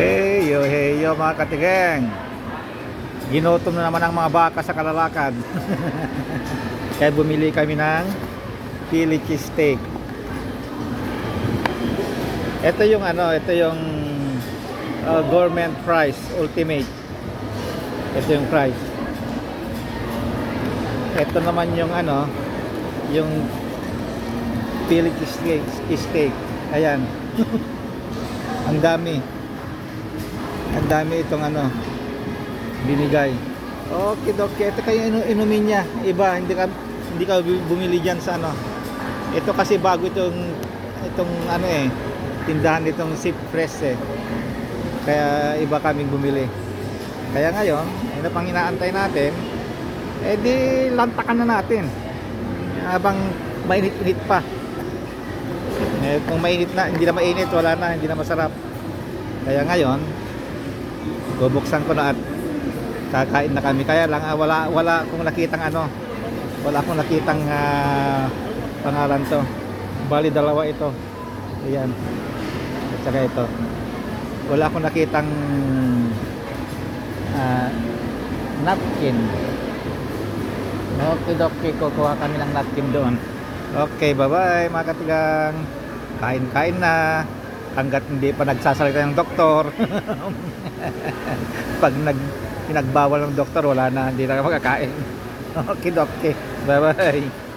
Heyo, heyo mga katigeng. Ginutom na naman ang mga baka sa kalalakad. Kaya bumili kami ng Philly cheesesteak. Ito yung ano, ito yung uh, gourmet price, ultimate. Ito yung price. Ito naman yung ano, yung Philly cheesesteak. steak. Ayan. ang dami. Ang dami itong ano, binigay. Okay, okay. Ito kayo inu inumin niya. Iba, hindi ka hindi ka bu- bumili diyan sa ano. Ito kasi bago itong itong ano eh, tindahan nitong Sip Press eh. Kaya iba kaming bumili. Kaya ngayon, ano pang inaantay natin? Eh lantakan na natin. Habang mainit-init pa. Eh, kung mainit na, hindi na mainit, wala na, hindi na masarap. Kaya ngayon, bubuksan ko na at kakain na kami. Kaya lang, ah, wala, wala akong nakitang ano, wala akong nakitang ah, pangalan to. Bali, dalawa ito. Ayan. At saka ito. Wala akong nakitang ah, napkin. Okay, okay, kukuha kami ng napkin doon. Okay, bye-bye mga katigang. Kain-kain na. Hanggat hindi pa nagsasalita ng doktor. Pag nag pinagbawal ng doktor, wala na, hindi na makakain. Okay, okay. Bye-bye.